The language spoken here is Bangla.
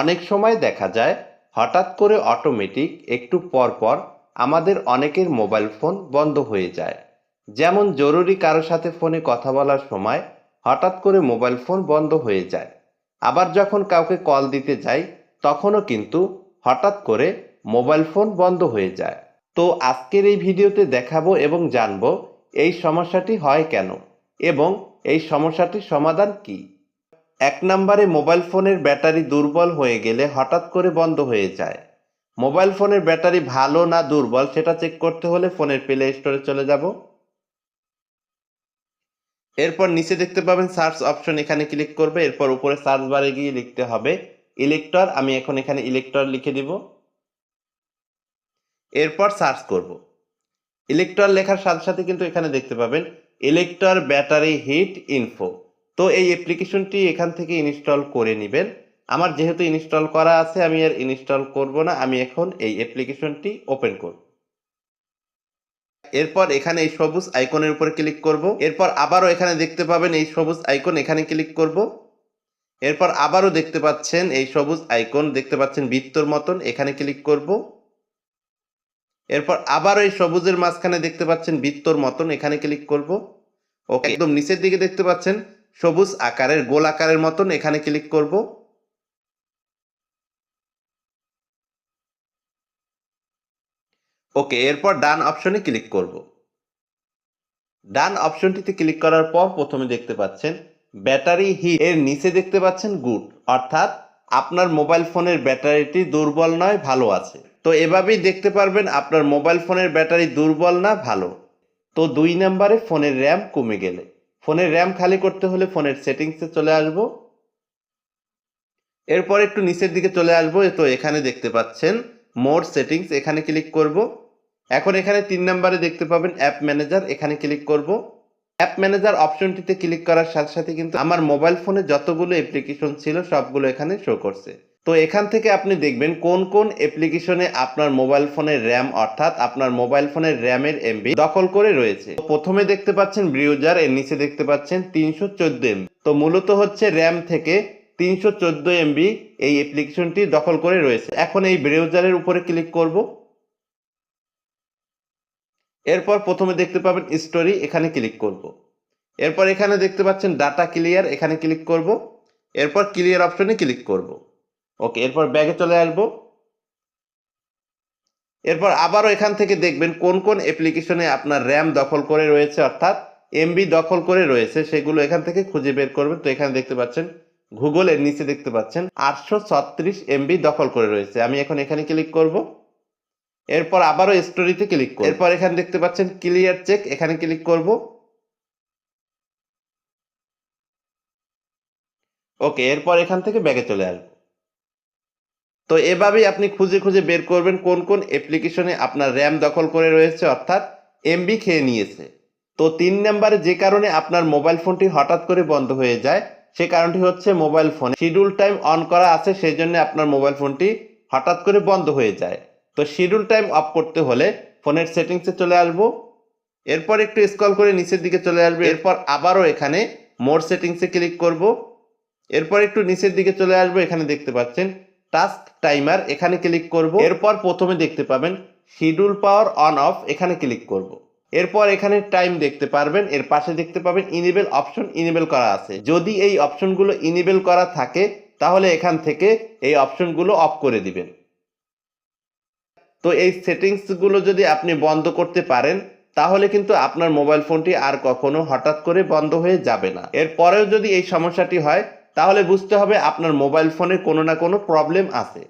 অনেক সময় দেখা যায়, হঠাৎ করে অটোমেটিক একটু পর পর আমাদের অনেকের মোবাইল ফোন বন্ধ হয়ে যায়। যেমন জরুরি কারও সাথে ফোনে কথা বলার সময় হঠাৎ করে মোবাইল ফোন বন্ধ হয়ে যায়। আবার যখন কাউকে কল দিতে যাই, তখনও কিন্তু হঠাৎ করে মোবাইল ফোন বন্ধ হয়ে যায়। তো আজকের এই ভিডিওতে দেখাবো এবং জানব এই সমস্যাটি হয় কেন এবং এই সমস্যাটির সমাধান কি? এক নম্বরে মোবাইল ফোনের ব্যাটারি দুর্বল হয়ে গেলে হঠাৎ করে বন্ধ হয়ে যায়। মোবাইল ফোনের ব্যাটারি ভালো না দুর্বল, সেটা চেক করতে হলে ফোনের প্লে স্টোরে চলে যাব। এরপর নিচে দেখতে পাবেন সার্চ অপশন এখানে ক্লিক করবে। এরপর উপরে সার্চ বারে গিয়ে লিখতে হবে ইলেকটর আমি এখন এখানে ইলেকটর লিখে দিব। এরপর সার্চ করব। ইলেকটর লেখার সাথে সাথে কিন্তু এখানে দেখতে পাবেন ইলেকটর ব্যাটারি হিট ইনফো তো এই অ্যাপ্লিকেশনটি এখান থেকে ইনস্টল করে নেবেন। আমার যেহেতু ইনস্টল করা আছে, আমি আর ইনস্টল করব না, আমি এখন এই অ্যাপ্লিকেশনটি ওপেন করব। এরপর এখানে এই সবুজ আইকনের উপর ক্লিক করব। এরপর আবারও এখানে দেখতে পাবেন এই সবুজ আইকন এখানে ক্লিক করব। এরপর আবারও দেখতে পাচ্ছেন এই সবুজ আইকন দেখতে পাচ্ছেন বৃত্তর মতন, এখানে ক্লিক করব। এরপর আবারও এই সবুজের মাঝখানে দেখতে পাচ্ছেন বৃত্তর মতন, এখানে ক্লিক করব। ওকে একদম নিচের দিকে দেখতে পাচ্ছেন সবুজ আকারের, গোল আকারের মতন এখানে ক্লিক করব। ওকে, এরপর ডান অপশনে ক্লিক করব। ডান অপশনটিতে ক্লিক করার পর প্রথমে দেখতে পাচ্ছেন, ব্যাটারি হিট, এর নিচে দেখতে পাচ্ছেন গুড। অর্থাৎ আপনার মোবাইল ফোনের ব্যাটারিটি দুর্বল নয়, ভালো আছে। তো এভাবেই দেখতে পারবেন আপনার মোবাইল ফোনের ব্যাটারি দুর্বল না, ভালো। তো দুই নম্বরে ফোনের র্যাম কমে গেলে। ফোনের র্যাম খালি করতে হলে ফোনের সেটিংসে চলে আসব। এরপর একটু নিচের দিকে চলে আসব তো এখানে দেখতে পাচ্ছেন, মোর সেটিংস, এখানে ক্লিক করব। এখন এখানে তিন নম্বরে দেখতে পাবেন অ্যাপ ম্যানেজার, এখানে ক্লিক করব। অ্যাপ ম্যানেজার অপশনটিতে ক্লিক করার সাথে সাথে কিন্তু আমার মোবাইল ফোনে যতগুলো অ্যাপ্লিকেশন ছিল সবগুলো এখানে শো করছে। তো এখান থেকে আপনি দেখবেন কোন কোন অ্যাপ্লিকেশনে আপনার মোবাইল ফোনের র্যাম অর্থাৎ আপনার মোবাইল ফোনের র্যামের এমবি দখল করে রয়েছে। প্রথমে দেখতে পাচ্ছেন ব্রিউজার এর নিচে দেখতে পাচ্ছেন তিনশো চোদ্দ তো মূলত হচ্ছে র্যাম থেকে তিনশো চোদ্দ এমবি এই অ্যাপ্লিকেশনটি দখল করে রয়েছে। এখন এই ব্রাউজারের উপরে ক্লিক করব। এরপর প্রথমে দেখতে পাবেন স্টোরি এখানে ক্লিক করব। এরপর এখানে দেখতে পাচ্ছেন ডাটা ক্লিয়ার এখানে ক্লিক করব। এরপর ক্লিয়ার অপশনে ক্লিক করব। ওকে এরপর ব্যাগে চলে আসব। এরপর আবারও এখান থেকে দেখবেন কোন কোন অ্যাপ্লিকেশনে আপনার র্যাম দখল করে রয়েছে, অর্থাৎ এমবি দখল করে রয়েছে, সেগুলো এখান থেকে খুঁজে বের করবেন। তো এখানে দেখতে পাচ্ছেন গুগলের নিচে দেখতে পাচ্ছেন, আটশো ছত্রিশ এমবি দখল করে রয়েছে। আমি এখন এখানে ক্লিক করব। এরপর আবারও স্টোরিতে ক্লিক করব। এরপর এখানে দেখতে পাচ্ছেন ক্লিয়ার চেক এখানে ক্লিক করব। ওকে এরপর এখান থেকে ব্যাগে চলে আসব। তো এভাবেই আপনি খুঁজে খুঁজে বের করবেন কোন কোন অ্যাপ্লিকেশনে আপনার র্যাম দখল করে রয়েছে, অর্থাৎ এমবি খেয়ে নিয়েছে। তো তিন নম্বরে যে কারণে আপনার মোবাইল ফোনটি হঠাৎ করে বন্ধ হয়ে যায়, সে কারণটি হচ্ছে mobile phone schedule time on করা আছে সেই জন্য আপনার মোবাইল ফোনটি হঠাৎ করে বন্ধ হয়ে যায়। তো শিডিউল টাইম অফ করতে হলে ফোনের সেটিংসে চলে আসব। এরপর একটু স্ক্রল করে নিচের দিকে চলে আসবে। এরপর আবারও এখানে মোর সেটিংসে ক্লিক করব। এরপর একটু নিচের দিকে চলে আসব। এখানে দেখতে পাচ্ছেন টাস্ক টাইমার এখানে ক্লিক করব। এরপর প্রথমে দেখতে পাবেন শিডিউল পাওয়ার অন অফ এখানে ক্লিক করব। এরপর এখানে টাইম দেখতে পারবেন। এর পাশে দেখতে পাবেন ইনেবল অপশন ইনেবল করা আছে। যদি এই অপশনগুলো ইনেবল করা থাকে, তাহলে এখান থেকে এই অপশনগুলো অফ করে দিবেন। তো এই সেটিংসগুলো যদি আপনি বন্ধ করতে পারেন, তাহলে কিন্তু আপনার মোবাইল ফোনটি আর কখনো হঠাৎ করে বন্ধ হয়ে যাবে না। এরপরেও যদি এই সমস্যাটি হয় তাহলে বুঝতে হবে আপনার মোবাইল ফোনে কোনো না কোনো প্রবলেম আছে।